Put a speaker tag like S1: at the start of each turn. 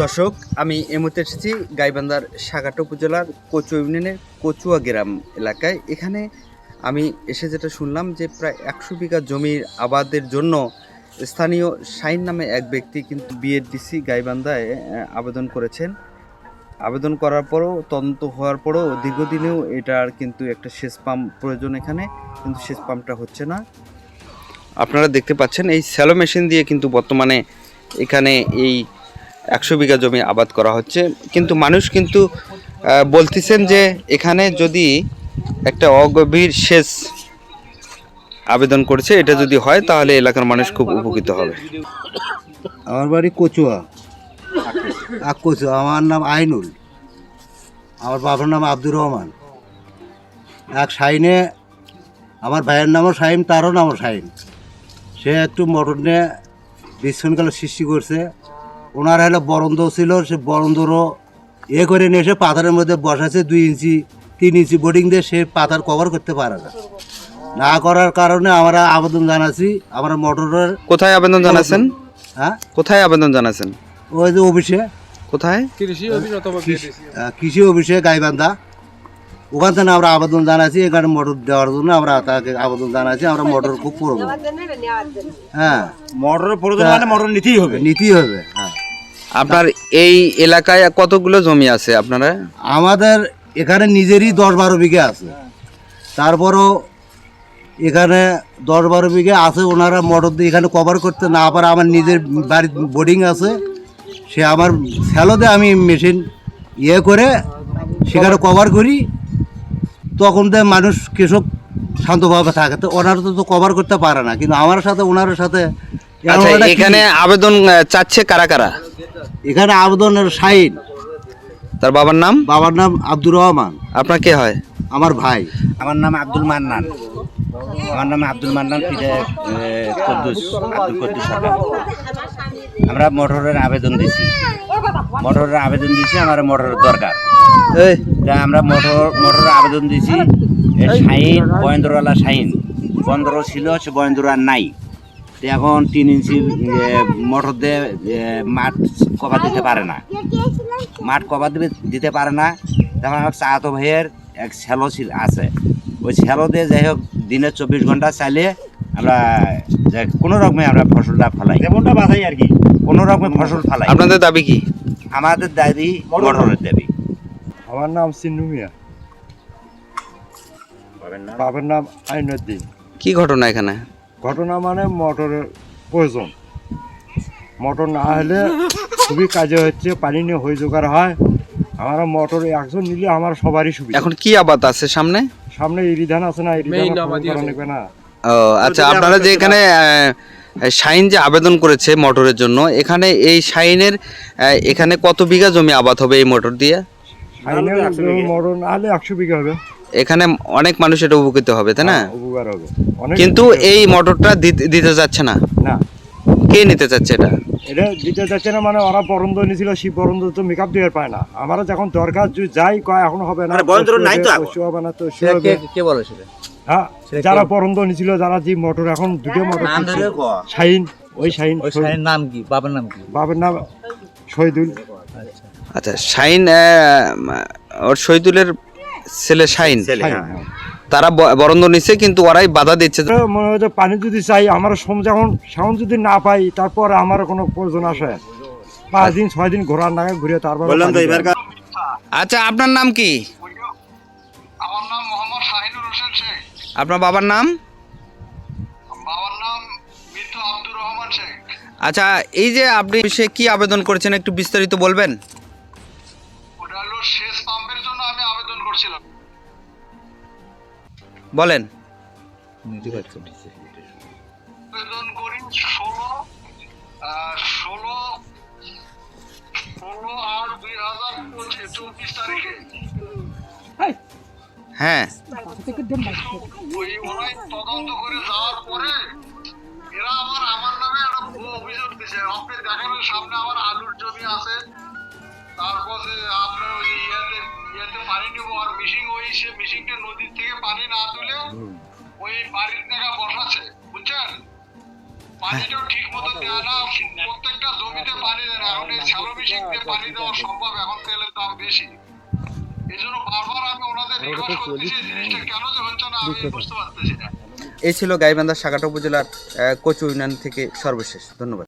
S1: দর্শক, আমি এই মুহূর্তে এসেছি গাইবান্ধার সাগাটা উপজেলার কচু ইউনিয়নের কচুয়া গ্রাম এলাকায়। এখানে আমি এসে যেটা শুনলাম যে প্রায় একশো বিঘা জমির আবাদের জন্য স্থানীয় শাইন নামে এক ব্যক্তি কিন্তু বিএডিসি গাইবান্ধায় আবেদন করেছেন। আবেদন করার পরও, তদন্ত হওয়ার পরও দীর্ঘদিনেও এটার কিন্তু একটা সেচ পাম্প প্রয়োজন এখানে, কিন্তু সেচ পাম্পটা হচ্ছে না। আপনারা দেখতে পাচ্ছেন, এই স্যালো মেশিন দিয়ে কিন্তু বর্তমানে এখানে এই একশো বিঘা জমি আবাদ করা হচ্ছে। কিন্তু মানুষ কিন্তু বলতেছেন যে এখানে যদি একটা অগভীর সেচ আবেদন করছে এটা যদি হয় তাহলে এলাকার মানুষ খুব উপকৃত হবে।
S2: আমার বাড়ি কচুয়া। কচুয়া আমার নাম আইনুল। আমার বাবার নাম আব্দুর রহমান। এক সাইনে আমার ভাইয়ের নামও সাইম তারও নামও সাইম সে একটু মটর নিয়ে বিশৃঙ্খলা সৃষ্টি করছে। ওনার হলো বরন্দ ছিল সে বরন্দরও এ করে নিয়ে এসে পাথরের মধ্যে বসাছে দুই ইঞ্চি তিন ইঞ্চি বোর্ডিং দিয়ে সে পাথর কভার করতে পারে না। না করার কারণে আমরা আবেদন জানাচ্ছি আমরা মোটরের
S1: কোথায় আবেদন জানাচ্ছেন?
S2: হ্যাঁ?
S1: কোথায় আবেদন জানাচ্ছেন?
S2: ওই যে অফিসে।
S1: কোথায়?
S3: কৃষি অফিস অথবা
S2: কৃষি- অফিসে গাইবান্ধা। ওখান থেকে আমরা আবেদন জানাচ্ছি এখানে মোটর দেওয়ার জন্য আমরা তাকে আবেদন জানাচ্ছি আমরা মোটর খুব প্রয়োজন হ্যাঁ।
S4: মোটরের প্রয়োজন মানে মোটর নিতেই হবে।
S2: নিতেই হবে। হ্যাঁ
S1: আপনার এই এলাকায় কতগুলো জমি আছে আপনারা?
S2: আমাদের এখানে নিজেরই দশ বারো বিঘে আছে। তারপরও এখানে দশ বারো বিঘে আছে ওনারা মোটর দিয়ে এখানে কভার করতে না পারে আমার নিজের বাড়ির বোর্ডিং আছে। সে আমার স্যালোতে আমি মেশিন ইয়ে করে সেখানে কভার করি। তখন তো মানুষ কৃষক শান্তভাবে থাকে। তো ওনারা তো তো কভার করতে পারে না কিন্তু আমার সাথে ওনার সাথে
S1: আচ্ছা এখানে আবেদন চাচ্ছে কারা কারা?
S2: এখানে আবেদনের সাইন।
S1: তার বাবার নাম?
S2: বাবার নাম আব্দুর রহমান।
S1: আপনার কে হয়?
S2: আমার ভাই।
S4: আমার নাম আব্দুল মান্নান। আমার নাম আব্দুল মান্নান কদ্দুস আব্দুল কদ্দুস সরকার আমরা মোটরের আবেদন দিছি। মোটরের আবেদন দিছি আমার মোটরের দরকার।
S1: এই।
S4: আমরা মোটর মোটরের আবেদন দিছি শাহিন বয়েন্দ্রওয়ালা শাহিন বন্দর ছিল সে বয়েন্দ্র আর নাই। এখন তিন ইঞ্চি মোটর দিয়ে মাঠ কভার দিতে পারে না। মাঠ কভার দিতে দিতে পারে না। তখন আমার চাহাতো ভাইয়ের এক শ্যালো ছিল আছে। ওই শ্যালো দিয়ে যাই হোক দিনে চব্বিশ ঘণ্টা চালিয়ে আমরা যে কোনো রকমে আমরা ফসলটা ফলাই।
S3: যেমনটা বাছাই আর কি।
S4: কোনো রকমে ফসল ফলাই।
S1: আপনাদের দাবি কি?
S4: আমাদের দাবি মোটরের দাবি।
S3: আমার নাম সিন্নু মিয়া। বাবার নাম আইনুদ্দিন।
S1: কি ঘটনা এখানে?
S3: ঘটনা মানে মোটরের প্রয়োজন। মোটর না হলে খুবই কাজে হচ্ছে পানি নিয়ে হয়ে জোগাড় হয়। আমরা মোটর একজন নিলে আমার সবারই সুবিধা।
S1: এখন কি আবাদ আছে সামনে?
S3: সামনে ইরি ধান আছে না ইরি ধান নেবে না।
S1: ও আচ্ছা আপনারা যে এখানে শাইন যে আবেদন করেছে মোটরের জন্য এখানে এই শাইনের এখানে কত বিঘা জমি আবাদ হবে এই মোটর দিয়ে?
S3: মোটর না হলে একশো বিঘা হবে।
S1: এখানে অনেক মানুষ এটা উপকৃত হবে তাই না?
S3: উপকার হবে।
S1: কিন্তু এই মোটরটা দিতে- দিতে যাচ্ছে না।
S3: না।
S1: কে নিতে চাচ্ছে এটা?
S3: এটা দিতে যাচ্ছে না মানে ওরা বরন্দ নিয়েছিল সেই বরন্দ তো মেকআপ দিয়ে পায় না। আমরা যখন দরকার যাই কয় এখন হবে না
S4: আরে নাই তো।
S3: হবে না তো
S2: কে বলে সেটা?
S3: হ্যাঁ যারা বরন্দ নিয়েছিল যারা যে মোটর এখন দুটো মোটর শাইন ওই শাইন
S2: ওই সাইনের নাম কি? বাবার নাম কি?
S3: বাবার নাম শহীদুল।
S1: আচ্ছা। শাইন আহ, ওর শহীদুলের ছেলে শাইন।
S4: হ্যাঁ
S3: হ্যাঁ।
S1: তারা বরন্দ নিচ্ছে কিন্তু ওরাই বাধা দিচ্ছে।
S3: মনে হয় পানি যদি চাই আমার সম যখন সাউন্ড যদি না পাই তারপর আমার কোনো প্রয়োজন আসে। পাঁচ দিন ছয় দিন ঘোরার নাগাদ ঘুরে তারপর।
S1: আচ্ছা আপনার নাম কি?
S5: আমার নাম মোহাম্মদ শাহিনুর হোসেন শেখ।
S1: আপনার বাবার নাম?
S5: বাবার নাম মৃত্যু আব্দুর রহমান শেখ।
S1: আচ্ছা এই যে আপনি সে কি আবেদন করেছেন একটু বিস্তারিত বলবেন?
S5: ওটা হলো সেচ তারিখে।
S1: হ্যাঁ।
S5: তদন্ত করে যাওয়ার পরে এরা আবার আমার নামে একটা ভুয়ো অভিযোগ দিছে। আপনি দেখেন সামনে আমার আলুর জমি আছে। তারপরে আপনার ওই ইয়েতে নিব আর মিশিং ওই সে মিশিংটা নদীর থেকে পানি না তুলে ওই বাড়ির জায়গা বসাচ্ছে বুঝছেন? পানিটাও ঠিক মতো দেয় না প্রত্যেকটা জমিতে পানি দেয় না এখন এই শ্যালো মেশিন দিয়ে পানি দেওয়া সম্ভব এখন তেলের দাম বেশি। এই জন্য বারবার আমি ওনাদের রিকোয়েস্ট করতেছি জিনিসটা কেন যে হচ্ছে না আমি বুঝতে পারতেছি না।
S1: এই ছিল গাইবান্ধা সাগাটা উপজেলার আহ, কচু ইউনিয়ন থেকে সর্বশেষ। ধন্যবাদ।